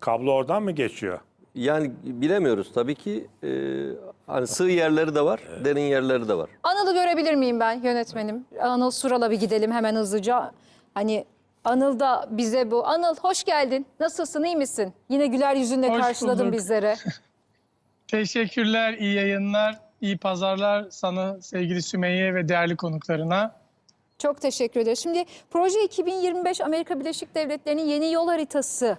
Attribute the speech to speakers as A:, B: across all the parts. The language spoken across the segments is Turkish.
A: Kablo oradan mı geçiyor?
B: Yani bilemiyoruz tabii ki. e, hani sığ yerleri de var, derin yerleri de var.
C: Anıl'ı görebilir miyim ben yönetmenim? Anıl Sural'a bir gidelim hemen hızlıca. Hani Anıl da bize bu. Anıl hoş geldin. Nasılsın, iyi misin? Yine güler yüzünle
D: Hoş
C: karşıladın
D: bulduk.
C: bizleri.
D: Teşekkürler, iyi yayınlar, iyi pazarlar sana sevgili Sümeyye ve değerli konuklarına.
C: Çok teşekkür ederim. Şimdi proje 2025 Amerika Birleşik Devletleri'nin yeni yol haritası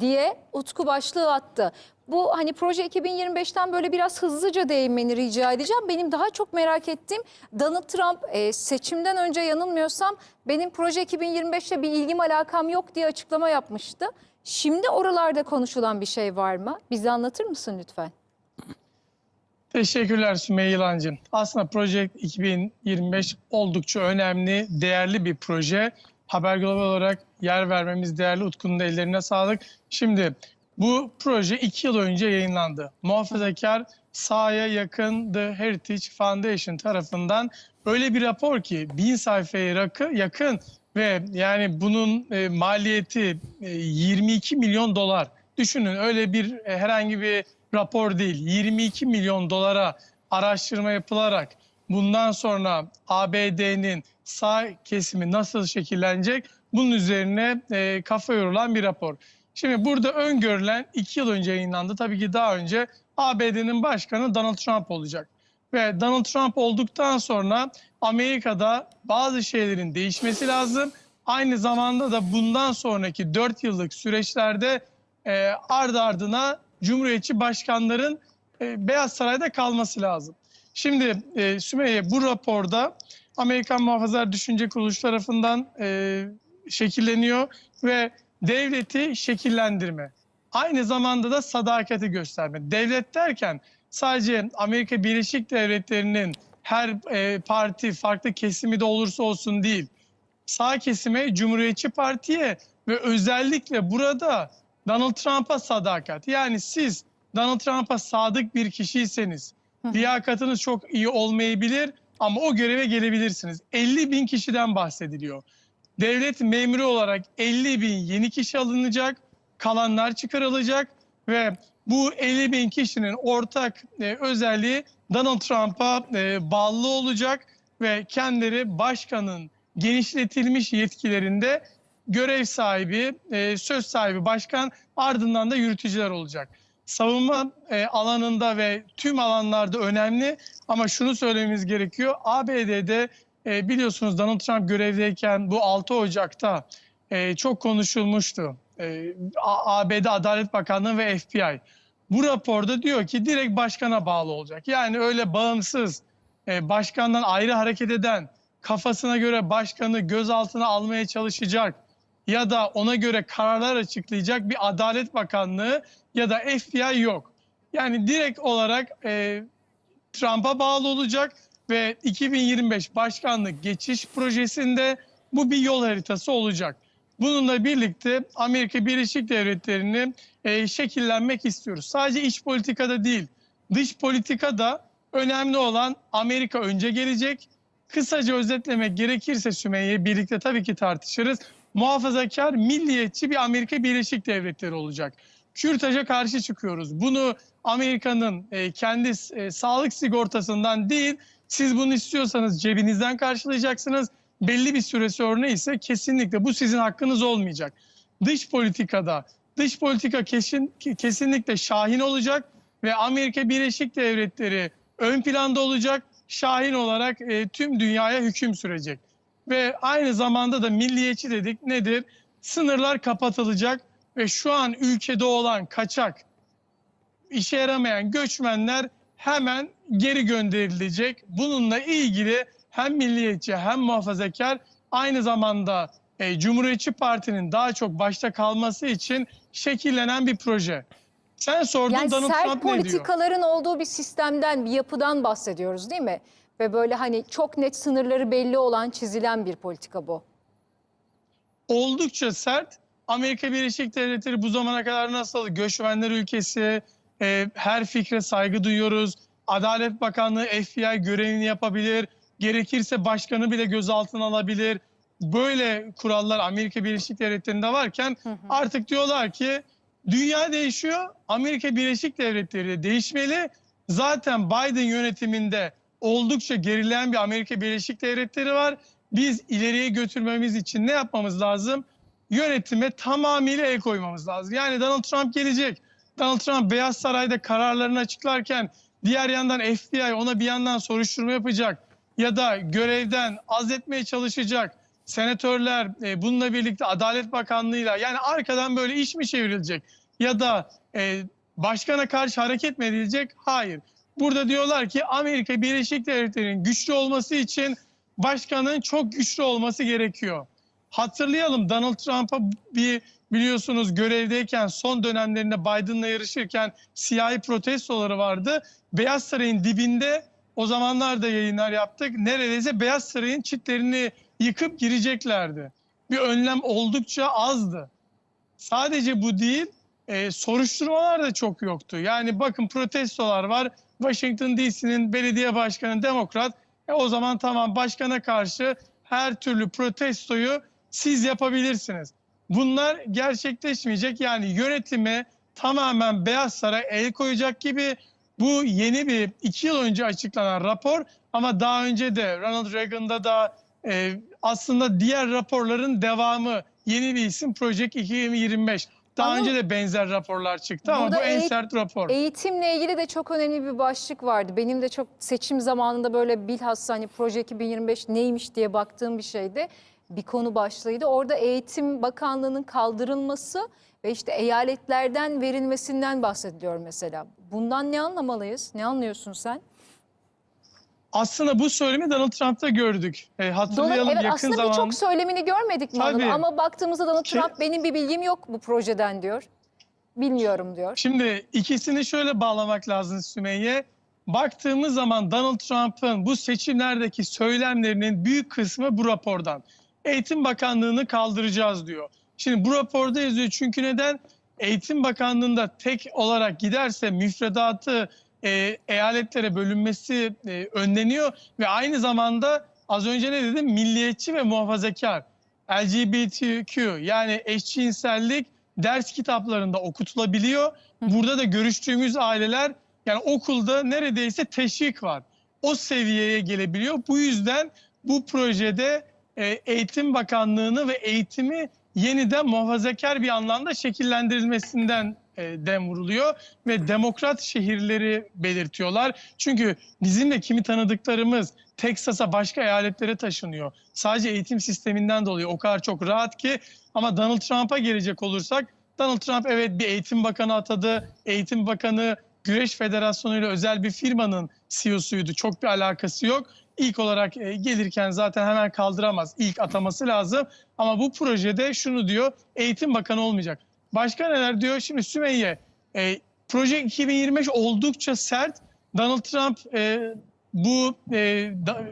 C: diye Utku başlığı attı. Bu hani proje 2025'ten böyle biraz hızlıca değinmeni rica edeceğim. Benim daha çok merak ettiğim Donald Trump e, seçimden önce yanılmıyorsam benim proje 2025'te bir ilgim alakam yok diye açıklama yapmıştı. Şimdi oralarda konuşulan bir şey var mı? Bize anlatır mısın lütfen?
D: Teşekkürler Sümeyye Yılancım. Aslında Project 2025 oldukça önemli, değerli bir proje. Haber Global olarak yer vermemiz değerli Utku'nun da ellerine sağlık. Şimdi bu proje iki yıl önce yayınlandı. Muhafazakar sahaya yakın The Heritage Foundation tarafından öyle bir rapor ki bin sayfaya yakın ve yani bunun e, maliyeti e, 22 milyon dolar. Düşünün öyle bir e, herhangi bir rapor değil. 22 milyon dolara araştırma yapılarak bundan sonra ABD'nin sağ kesimi nasıl şekillenecek bunun üzerine e, kafa yorulan bir rapor. Şimdi burada öngörülen 2 yıl önce yayınlandı. Tabii ki daha önce ABD'nin başkanı Donald Trump olacak. Ve Donald Trump olduktan sonra Amerika'da bazı şeylerin değişmesi lazım. Aynı zamanda da bundan sonraki 4 yıllık süreçlerde e, ardı ardına Cumhuriyetçi başkanların e, Beyaz Saray'da kalması lazım. Şimdi e, Sümeyye bu raporda Amerikan Muhafazakar Düşünce Kuruluşu tarafından e, şekilleniyor ve devleti şekillendirme. Aynı zamanda da sadakati gösterme. Devlet derken sadece Amerika Birleşik Devletleri'nin her e, parti farklı kesimi de olursa olsun değil. Sağ kesime Cumhuriyetçi Parti'ye ve özellikle burada Donald Trump'a sadakat. Yani siz Donald Trump'a sadık bir kişiyseniz liyakatınız çok iyi olmayabilir ama o göreve gelebilirsiniz. 50 bin kişiden bahsediliyor. Devlet memuru olarak 50 bin yeni kişi alınacak, kalanlar çıkarılacak ve bu 50 bin kişinin ortak e, özelliği Donald Trump'a e, bağlı olacak ve kendileri başkanın genişletilmiş yetkilerinde görev sahibi, e, söz sahibi başkan ardından da yürütücüler olacak. Savunma e, alanında ve tüm alanlarda önemli ama şunu söylememiz gerekiyor. ABD'de e, biliyorsunuz Donald Trump görevdeyken bu 6 Ocak'ta e, çok konuşulmuştu. ABD Adalet Bakanlığı ve FBI. Bu raporda diyor ki direkt başkana bağlı olacak. Yani öyle bağımsız, başkandan ayrı hareket eden, kafasına göre başkanı gözaltına almaya çalışacak ya da ona göre kararlar açıklayacak bir Adalet Bakanlığı ya da FBI yok. Yani direkt olarak e, Trump'a bağlı olacak ve 2025 başkanlık geçiş projesinde bu bir yol haritası olacak. Bununla birlikte Amerika Birleşik Devletleri'ni e, şekillenmek istiyoruz. Sadece iç politikada değil, dış politikada önemli olan Amerika önce gelecek. Kısaca özetlemek gerekirse Sümeyye birlikte tabii ki tartışırız. Muhafazakar, milliyetçi bir Amerika Birleşik Devletleri olacak. Kürtaja karşı çıkıyoruz. Bunu Amerika'nın e, kendi e, sağlık sigortasından değil, siz bunu istiyorsanız cebinizden karşılayacaksınız. Belli bir süre sonra ise kesinlikle bu sizin hakkınız olmayacak. Dış politikada, dış politika kesin, kesinlikle şahin olacak ve Amerika Birleşik Devletleri ön planda olacak. Şahin olarak e, tüm dünyaya hüküm sürecek. Ve aynı zamanda da milliyetçi dedik nedir? Sınırlar kapatılacak ve şu an ülkede olan kaçak, işe yaramayan göçmenler hemen geri gönderilecek. Bununla ilgili hem milliyetçi hem muhafazakar aynı zamanda e, Cumhuriyetçi Parti'nin daha çok başta kalması için şekillenen bir proje. Sen sordun
C: Yani
D: Donald
C: sert
D: Trump ne diyor?
C: politikaların olduğu bir sistemden, bir yapıdan bahsediyoruz değil mi? Ve böyle hani çok net sınırları belli olan, çizilen bir politika bu.
D: oldukça sert. Amerika Birleşik Devletleri bu zamana kadar nasıl göçmenler ülkesi, e, her fikre saygı duyuyoruz. Adalet Bakanlığı FBI görevini yapabilir. Gerekirse başkanı bile gözaltına alabilir. Böyle kurallar Amerika Birleşik Devletleri'nde varken artık diyorlar ki Dünya değişiyor. Amerika Birleşik Devletleri de değişmeli. Zaten Biden yönetiminde oldukça gerileyen bir Amerika Birleşik Devletleri var. Biz ileriye götürmemiz için ne yapmamız lazım? Yönetime tamamıyla el koymamız lazım. Yani Donald Trump gelecek. Donald Trump Beyaz Saray'da kararlarını açıklarken diğer yandan FBI ona bir yandan soruşturma yapacak ya da görevden azletmeye çalışacak senatörler e, bununla birlikte Adalet Bakanlığı'yla yani arkadan böyle iş mi çevrilecek ya da e, başkana karşı hareket mi edilecek? Hayır. Burada diyorlar ki Amerika Birleşik Devletleri'nin güçlü olması için başkanın çok güçlü olması gerekiyor. Hatırlayalım Donald Trump'a bir biliyorsunuz görevdeyken son dönemlerinde Biden'la yarışırken siyahi protestoları vardı. Beyaz Saray'ın dibinde o zamanlar da yayınlar yaptık. Neredeyse Beyaz Saray'ın çitlerini yıkıp gireceklerdi. Bir önlem oldukça azdı. Sadece bu değil, e, soruşturmalar da çok yoktu. Yani bakın protestolar var. Washington DC'nin belediye başkanı demokrat. E, o zaman tamam başkana karşı her türlü protestoyu siz yapabilirsiniz. Bunlar gerçekleşmeyecek. Yani yönetime tamamen Beyaz Saray el koyacak gibi bu yeni bir iki yıl önce açıklanan rapor ama daha önce de Ronald Reagan'da da e, aslında diğer raporların devamı yeni bir isim Project 2025. Daha
C: Ama-
D: önce de benzer raporlar çıktı ama bu en sert rapor.
C: Eğitimle ilgili de çok önemli bir başlık vardı. Benim de çok seçim zamanında böyle bilhassa hani Proje 2025 neymiş diye baktığım bir şeydi. Bir konu başlığıydı. Orada Eğitim Bakanlığı'nın kaldırılması ve işte eyaletlerden verilmesinden bahsediliyor mesela. Bundan ne anlamalıyız? Ne anlıyorsun sen?
D: Aslında bu söylemi Donald Trump'ta gördük. E, hatırlayalım
C: Dolayı- evet
D: yakın
C: aslında
D: zamanda.
C: birçok söylemini görmedik mi
D: Tabii.
C: onun? Ama baktığımızda Donald
D: Ki-
C: Trump benim bir bilgim yok bu projeden diyor. Bilmiyorum diyor.
D: Şimdi ikisini şöyle bağlamak lazım Sümeyye. Baktığımız zaman Donald Trump'ın bu seçimlerdeki söylemlerinin büyük kısmı bu rapordan. Eğitim Bakanlığı'nı kaldıracağız diyor. Şimdi bu raporda yazıyor çünkü neden? Eğitim Bakanlığı'nda tek olarak giderse müfredatı e, eyaletlere bölünmesi e, önleniyor ve aynı zamanda az önce ne dedim? Milliyetçi ve muhafazakar. LGBTQ yani eşcinsellik ders kitaplarında okutulabiliyor. Burada da görüştüğümüz aileler yani okulda neredeyse teşvik var. O seviyeye gelebiliyor. Bu yüzden bu projede e, Eğitim Bakanlığı'nı ve eğitimi yeniden muhafazakar bir anlamda şekillendirilmesinden dem vuruluyor ve demokrat şehirleri belirtiyorlar. Çünkü bizim de kimi tanıdıklarımız Teksas'a başka eyaletlere taşınıyor. Sadece eğitim sisteminden dolayı o kadar çok rahat ki ama Donald Trump'a gelecek olursak Donald Trump evet bir eğitim bakanı atadı. Eğitim bakanı Güreş Federasyonu ile özel bir firmanın CEO'suydu. Çok bir alakası yok. İlk olarak e, gelirken zaten hemen kaldıramaz. İlk ataması lazım. Ama bu projede şunu diyor. Eğitim bakanı olmayacak. Başka neler diyor? Şimdi Sümeyye, e, proje 2025 oldukça sert. Donald Trump e, bu e, da-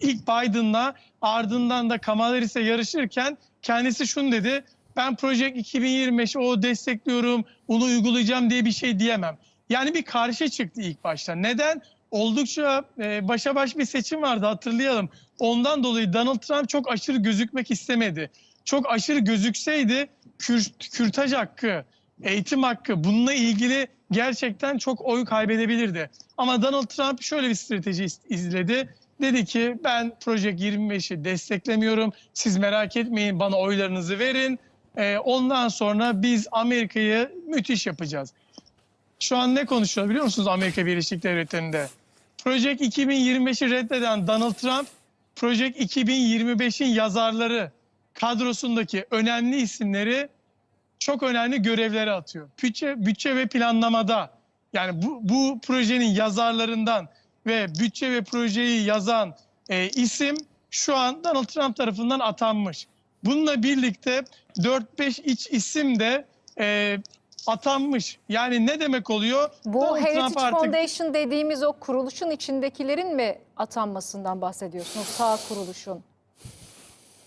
D: ilk Biden'la ardından da Kamala Harris'le yarışırken kendisi şunu dedi. Ben Project 2025'i o destekliyorum, onu uygulayacağım diye bir şey diyemem. Yani bir karşı çıktı ilk başta. Neden? Oldukça e, başa baş bir seçim vardı hatırlayalım. Ondan dolayı Donald Trump çok aşırı gözükmek istemedi. Çok aşırı gözükseydi kür- kürtaj hakkı, eğitim hakkı bununla ilgili gerçekten çok oy kaybedebilirdi. Ama Donald Trump şöyle bir strateji iz- izledi. Dedi ki ben Project 25'i desteklemiyorum. Siz merak etmeyin bana oylarınızı verin. Ee, ondan sonra biz Amerika'yı müthiş yapacağız. Şu an ne konuşuyor biliyor musunuz Amerika Birleşik Devletleri'nde? Project 2025'i reddeden Donald Trump, Project 2025'in yazarları kadrosundaki önemli isimleri çok önemli görevlere atıyor. Bütçe, bütçe ve planlamada yani bu, bu projenin yazarlarından ve bütçe ve projeyi yazan e, isim şu an Donald Trump tarafından atanmış. Bununla birlikte 4-5 iç isim de e, atanmış. Yani ne demek oluyor?
C: Bu
D: Donald Trump
C: Heritage
D: artık-
C: Foundation dediğimiz o kuruluşun içindekilerin mi atanmasından bahsediyorsun? O sağ kuruluşun.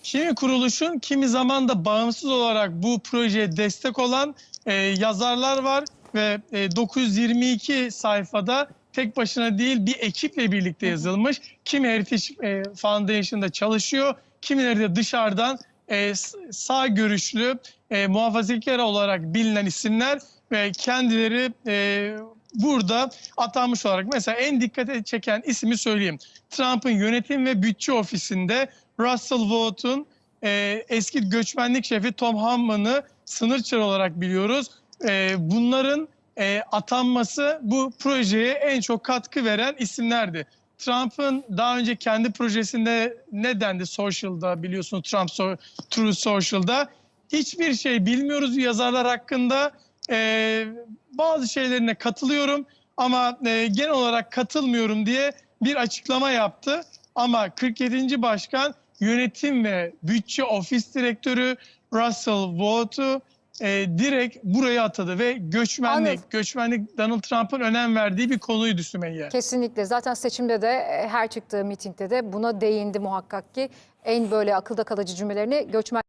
D: Kimi kuruluşun kimi zaman da bağımsız olarak bu projeye destek olan e, yazarlar var ve e, 922 sayfada tek başına değil bir ekiple birlikte yazılmış. Kimi Heritage e, Foundation'da çalışıyor, kimileri de dışarıdan e, sağ görüşlü, e, muhafazakar olarak bilinen isimler ve kendileri e, burada atanmış olarak. Mesela en dikkate çeken ismi söyleyeyim. Trump'ın yönetim ve bütçe ofisinde Russell Vought'un e, eski göçmenlik şefi Tom Hamman'ı sınır çarı olarak biliyoruz. E, bunların e, atanması bu projeye en çok katkı veren isimlerdi. Trump'ın daha önce kendi projesinde ne dendi Social'da biliyorsunuz Trump so True Social'da hiçbir şey bilmiyoruz yazarlar hakkında. E, bazı şeylerine katılıyorum ama e, genel olarak katılmıyorum diye bir açıklama yaptı. Ama 47. Başkan yönetim ve bütçe ofis direktörü Russell Vough'u e, direkt buraya atadı ve göçmenlik,
C: Anladım.
D: göçmenlik Donald Trump'ın önem verdiği bir konuydu Sümeyye.
C: Kesinlikle. Zaten seçimde de e, her çıktığı mitingde de buna değindi muhakkak ki en böyle akılda kalıcı cümlelerini göçmen